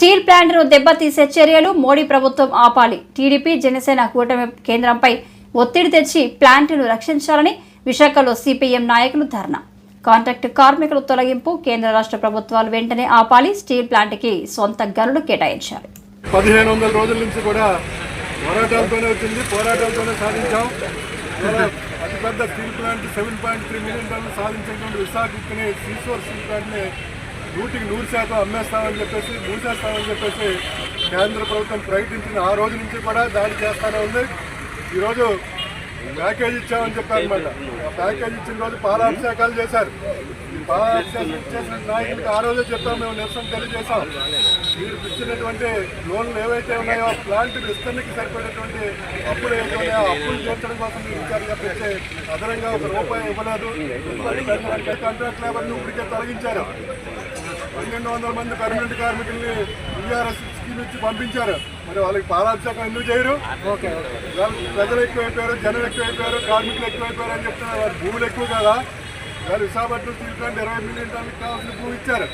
Steel ప్లాంట్ను దెబ్బతీసే చర్యలు మోడీ ప్రభుత్వం ఆపాలి. టీడీపీ జనసేన కూటమి కేంద్రంపై ఒత్తిడి తెచ్చి ప్లాంట్ను రక్షించాలని విశాఖలో సిపిఎం నాయకులు ధర్నా. కాంట్రాక్ట్ కార్మికుల తొలగింపు కేంద్ర రాష్ట్ర ప్రభుత్వాలు వెంటనే ఆపాలి. స్టీల్ ప్లాంట్కి సొంత గనులు కేటాయించాలి. పదిహేను వందల రోజుల నుంచి కూడా పోరాటాలతోనే వచ్చింది. పోరాటాలతోనే సాధించాం. అతిపెద్ద steel plant seven point three million టన్నులు సాధించినటువంటి విశాఖ స్టీల్ ప్లాంట్ని నూటికి నూరు శాతం అమ్మేస్తామని చెప్పేసి మూసేస్తామని చెప్పేసి కేంద్ర ప్రభుత్వం ప్రకటించిన ఆ రోజు నుంచి కూడా దాడి చేస్తానే ఉంది. ఈరోజు ప్యాకేజ్ ఇచ్చామని చెప్పారు అనమాట ఆ ప్యాకేజ్ ఇచ్చిన రోజు పాలాభిషేకాలు చేశారు. ఈ పాలాభిషేకం చేసిన నాయకులకి ఆ రోజే చెప్పాం మేము నిరసన తెలియజేశాం. మీరు ఇచ్చినటువంటి లోన్లు ఏవైతే ఉన్నాయో ప్లాంట్ విస్తరణకి సరిపడేటువంటి అప్పులు ఏవైతే ఉన్నాయో ఆ అప్పులు చేర్చడం కోసం మీరు ఇచ్చారు తప్పించి అదనంగా ఒక రూపాయి ఇవ్వలేదు. కాంట్రాక్ట్ లేబర్ని ఇప్పటికే తొలగించారు. పన్నెండు వందల మంది పర్మనెంట్ కార్మికుల్ని ఈఆర్ఎస్ స్కీమ్ ఇచ్చి పంపించారు. మరి వాళ్ళకి పాలాభిషేకం ఎందుకు చేయరు? ప్రజలు ఎక్కువైపోయారు జనం ఎక్కువైపోయారు కార్మికులు ఎక్కువైపోయారు అని చెప్తున్నారు వారి భూములు ఎక్కువ కదా. వాళ్ళు విశాఖపట్నం స్టీల్ ప్లాంట్ ఇరవై మిలియన్ టన్నులకు కావాల్సిన భూమి ఇచ్చారు.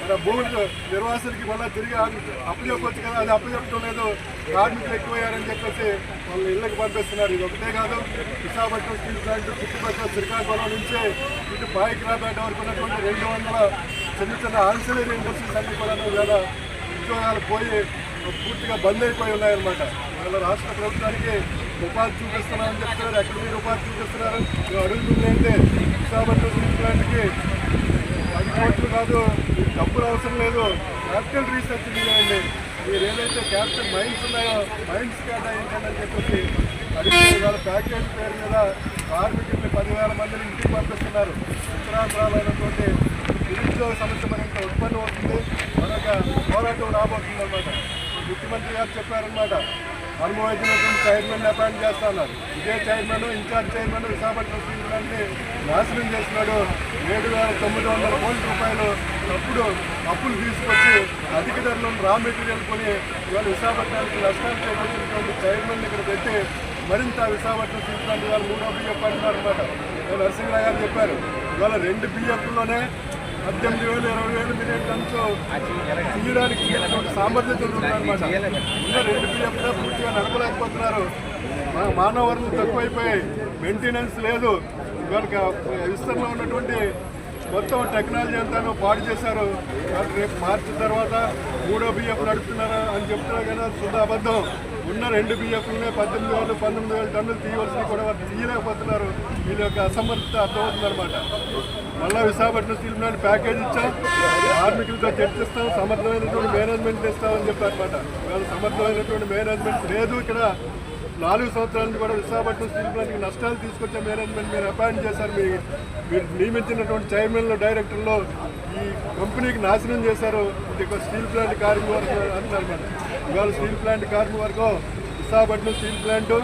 మరి ఆ భూములు నిర్వాసులకి మళ్ళీ తిరిగి అప్పు చెప్పొచ్చు కదా. అది అప్పు చెప్పడం లేదు. కార్మికులు ఎక్కువయ్యారని చెప్పేసి వాళ్ళు ఇళ్ళకి పంపిస్తున్నారు. ఇది ఒకటే కాదు. విశాఖపట్నం స్టీల్ ప్లాంట్ చుట్టుపక్కల శ్రీకాకుళం నుంచి ఇటు పాయిక్రాపేట వరకు ఉన్నటువంటి రెండు వందల చిన్న చిన్న ఆన్సిలరీ ఇండస్ట్రీస్ అన్ని కూడా ఉద్యోగాలు పోయి పూర్తిగా బంద్ అయిపోయి ఉన్నాయన్నమాట. వాళ్ళ రాష్ట్ర ప్రభుత్వానికి ఉపాధి చూపిస్తున్నారని చెప్తున్నారు. ఎక్కడ మీరు ఉపాధి చూపిస్తున్నారు మేము అడుగుతుంది ఏంటంటే విశాఖపట్నం స్టీల్ పది కోట్లు కాదు మీకు డబ్బులు అవసరం లేదు. క్యాపిటల్ రీసెర్చ్ చేయండి. మీరు ఏదైతే క్యాపిటల్ మైన్స్ ఉన్నాయో మైన్స్ కేటాయించండి అని చెప్పేసి అడిగితే ఇవాళ ప్యాకేజ్ పేరు మీద కార్మికుల్ని పదివేల మందిని ఇంటికి పంపిస్తున్నారు. ఉత్తరాంధ్రాలైనటువంటి నిరుద్యోగ సమస్య మరింత ఉత్పన్నం అవుతుంది మరొక పోరాటం రాబోతుంది అనమాట ముఖ్యమంత్రి గారు చెప్పారనమాట అనుభవించినటువంటి చైర్మన్ అపాయింట్ చేస్తున్నారు ఇదే chairman incharge chairman Visakhapatnam steel నాశనం చేసినాడు. ఏడు వేల తొమ్మిది వందల కోట్ల రూపాయలు అప్పుడు అప్పులు తీసుకొచ్చి అధిక ధరలో రా మెటీరియల్ కొని ఇవాళ విశాఖపట్నానికి నష్టాలు చేకూర్చినటువంటి చైర్మన్ ఇక్కడ పెట్టి మరింత విశాఖపట్నం స్టీల్ వాళ్ళు ఇవాళ మూడో బియ్యం అంటున్నారు నరసింహరావు గారు చెప్పారు. ఇవాళ రెండు బియ్యంలోనే పద్దెనిమిది వేలు ఇరవై వేలు మిలియన్ టన్స్ తీయడానికి సామర్థ్యత ఉందన్నమాట. ఇంకా రెండు బియ్యం కూడా పూర్తిగా నడపలేకపోతున్నారు. మన మానవ వనరులు తక్కువైపోయాయి మెయింటెనెన్స్ లేదు ఇవాళ విస్తరణలో ఉన్నటువంటి మొత్తం టెక్నాలజీ అంతా పాడు చేశారు. రేపు మార్చి తర్వాత మూడో బియ్యం నడుపుతున్నారు అని చెప్తున్నారు కానీ అది శుద్ధ అబద్ధం. ఉన్న రెండు బియ్యంలోనే పద్దెనిమిది వేలు పంతొమ్మిది వేలు టన్నులు తీయవలసినవి కూడా వాళ్ళు తీయలేకపోతున్నారు. వీళ్ళ యొక్క అసమర్థత అర్థమవుతుందన్నమాట. మళ్ళా విశాఖపట్నం స్టీల్ ప్లాంట్ ప్యాకేజ్ ఇచ్చాం. కార్మికులతో చర్చిస్తాం. సమర్థమైనటువంటి మేనేజ్మెంట్ ఇస్తామని చెప్పారన్నమాట. వాళ్ళు సమర్థమైనటువంటి మేనేజ్మెంట్ లేదు. ఇక్కడ నాలుగు సంవత్సరాల నుంచి కూడా విశాఖపట్నం స్టీల్ ప్లాంట్కి నష్టాలు తీసుకొచ్చే మేనేజ్మెంట్ మీరు అపాయింట్ చేశారు. మీ మీరు నియమించినటువంటి చైర్మన్లు డైరెక్టర్లు ఈ కంపెనీకి నాశనం చేశారు. ఇది ఒక స్టీల్ ప్లాంట్ కార్మికులు వర్గం అంటున్నారు ఇవాళ స్టీల్ ప్లాంట్ కార్మికవర్గం విశాఖపట్నం స్టీల్ ప్లాంట్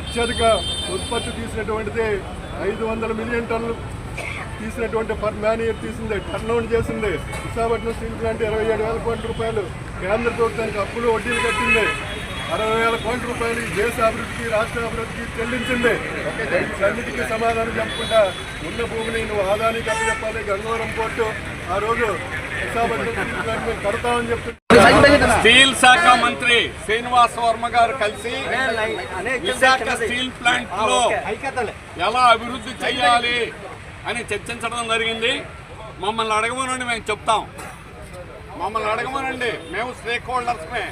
అత్యధిక ఉత్పత్తి తీసినటువంటిది ఐదు వందల మిలియన్ టన్నులు తీసినటువంటి పర్ మ్యాన్ ఇయర్ తీసింది టర్న్ చేసింది. విశాఖపట్నం స్టీల్ ప్లాంట్ ఇరవై ఏడు వేల కోట్ల రూపాయలు. కేంద్ర ప్రభుత్వానికి అప్పులు వడ్డీలు కట్టింది. అరవై వేల కోట్ల రూపాయలు దేశ అభివృద్ధికి రాష్ట్ర అభివృద్ధికి చెల్లించింది. అన్నిటికీ సమాధానం చెప్పకుండా ఉన్న భూమిని నువ్వు ఆదానికి అప్పచెప్పాలి. గంగవరం పోర్టు ఆ రోజు స్టీల్ స్టీల్ శాఖ మంత్రి శ్రీనివాస వర్మ గారు కలిసి విశాఖ స్టీల్ ప్లాంట్లో ఎలా అభివృద్ధి చేయాలి అని చర్చించడం జరిగింది. మమ్మల్ని అడగమనండి మేము చెప్తాం. మమ్మల్ని అడగమనండి మేము స్టేక్ హోల్డర్స్మే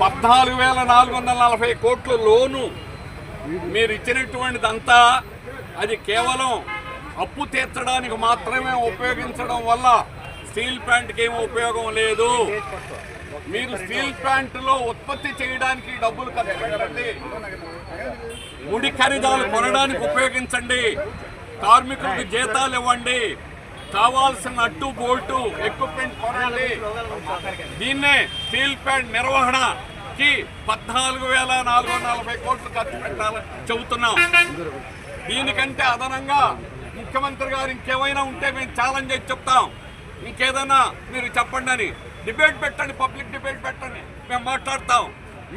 పద్నాలుగు వేల నాలుగు వందల నలభై కోట్ల లోను మీరు ఇచ్చినటువంటిదంతా అది కేవలం అప్పు తీర్చడానికి మాత్రమే ఉపయోగించడం వల్ల స్టీల్ ప్లాంట్కి ఏమి ఉపయోగం లేదు. మీరు స్టీల్ ప్లాంట్లో ఉత్పత్తి చేయడానికి డబ్బులు ఖర్చు పెట్టండి. ముడి ఖరీదాలు కొనడానికి ఉపయోగించండి. కార్మికులకు జీతాలు ఇవ్వండి. కావాల్సిన అట్టు బోల్టు ఎక్విప్మెంట్ కొనండి. దీన్నే స్టీల్ ప్లాంట్ నిర్వహణకి పద్నాలుగు వేల నాలుగు వందల నలభై కోట్లు ఖర్చు పెట్టాలని చెబుతున్నాం. దీనికంటే అదనంగా ముఖ్యమంత్రి గారు ఇంకేమైనా ఉంటే మేము ఛాలెంజ్ చేసి చెప్తాం. ఇంకేదైనా మీరు చెప్పండి అని. డిబేట్ పెట్టండి పబ్లిక్ డిబేట్ పెట్టండి. మేము మాట్లాడతాం.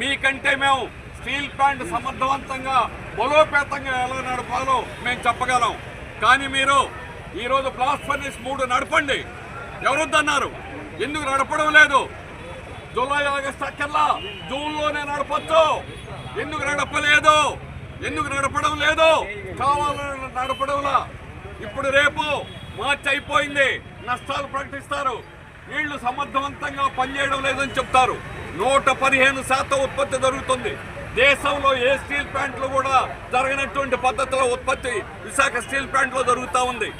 మీకంటే మేము స్టీల్ ప్లాంట్ సమర్థవంతంగా బలోపేతంగా ఎలా నడపాలో మేము చెప్పగలం. కానీ మీరు ఈరోజు బ్లాస్ట్ ఫర్నిస్ మూడు నడపండి. ఎవరొద్దన్నారు? ఎందుకు నడపడం లేదు? జూలై ఆగస్ట్ అక్కర్లా? జూన్లోనే నడపచ్చు. ఎందుకు నడపలేదు? ఎందుకు నడపడం లేదు? కావాలని నడపడంలా. ఇప్పుడు రేపు మార్చి అయిపోయింది. నష్టాలు ప్రకటిస్తారు. వీళ్ళు సమర్థవంతంగా పనిచేయడం లేదని చెప్తారు. నూట పదిహేను శాతం ఉత్పత్తి జరుగుతుంది. దేశంలో ఏ స్టీల్ ప్లాంట్లు కూడా జరగనటువంటి పద్ధతిలో ఉత్పత్తి విశాఖ స్టీల్ ప్లాంట్లో జరుగుతూ ఉంది.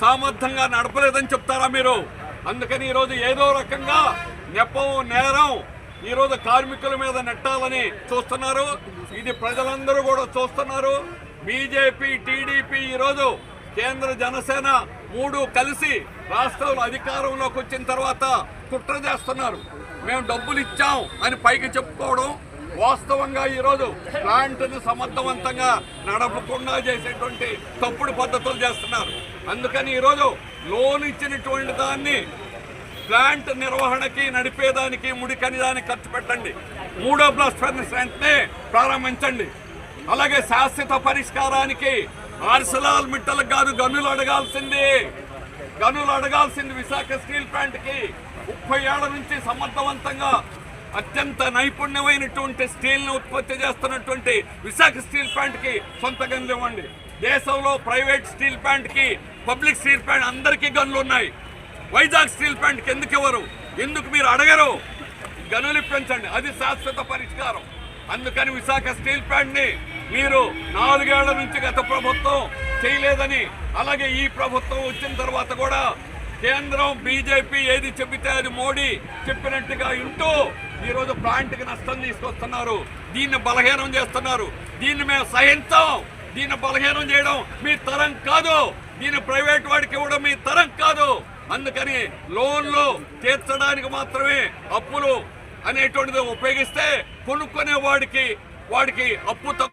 సామర్థ్యంగా నడపలేదని చెప్తారా మీరు? అందుకని ఈరోజు ఏదో రకంగా నెపం నేరం ఈరోజు కార్మికుల మీద నెట్టాలని చూస్తున్నారు. ఇది ప్రజలందరూ కూడా చూస్తున్నారు. బీజేపీ టీడీపీ ఈరోజు కేంద్ర జనసేన మూడు కలిసి రాష్ట్రంలో అధికారంలోకి వచ్చిన తర్వాత కుట్ర చేస్తున్నారు. మేము డబ్బులు ఇచ్చాం అని పైకి చెప్పుకోవడం వాస్తవంగా ఈరోజు ప్లాంట్ను సమర్థవంతంగా నడపకుండా చేసేటువంటి తప్పుడు పద్ధతులు చేస్తున్నారు. అందుకని ఈరోజు లోన్ ఇచ్చినటువంటి దాన్ని ప్లాంట్ నిర్వహణకి నడిపేదానికి ముడికని దానికి ఖర్చు పెట్టండి. మూడో బ్లాస్ట్ ఫర్నెస్ వెంటనే ప్రారంభించండి. అలాగే శాశ్వత పరిష్కారానికి ఆర్సలాల్ మిట్టలకు కాదు గనులు అడగాల్సింది. గనులు అడగాల్సింది విశాఖ స్టీల్ ప్లాంట్కి. ముప్పై ఏళ్ళ నుంచి సమర్థవంతంగా అత్యంత నైపుణ్యమైనటువంటి స్టీల్ను ఉత్పత్తి చేస్తున్నటువంటి విశాఖ స్టీల్ ప్లాంట్కి సొంత గనులు ఇవ్వండి. దేశంలో ప్రైవేట్ స్టీల్ ప్లాంట్కి పబ్లిక్ స్టీల్ ప్లాంట్ అందరికీ గనులు ఉన్నాయి. వైజాగ్ స్టీల్ ప్లాంట్కి ఎందుకు ఇవ్వరు? ఎందుకు మీరు అడగరు? గనులు ఇప్పించండి. అది శాశ్వత పరిష్కారం. అందుకని విశాఖ స్టీల్ ప్లాంట్ని మీరు నాలుగేళ్ళ నుంచి గత ప్రభుత్వం చేయలేదని అలాగే ఈ ప్రభుత్వం వచ్చిన తర్వాత కూడా కేంద్రం బీజేపీ ఏది చెబితే అది మోడీ చెప్పినట్టుగా వింటూ ఈరోజు ప్లాంట్కి నష్టం తీసుకొస్తున్నారు. దీన్ని బలహీనం చేస్తున్నారు. దీన్ని మేము సహించాం. దీన్ని బలహీనం చేయడం మీ తరం కాదు. దీన్ని ప్రైవేట్ వాడికి ఇవ్వడం మీ తరం కాదు. అందుకని లోన్లు తీర్చడానికి మాత్రమే అప్పులు అనేటువంటిది ఉపయోగిస్తే కొనుక్కునే వాడికి వాడికి అప్పు తక్కువ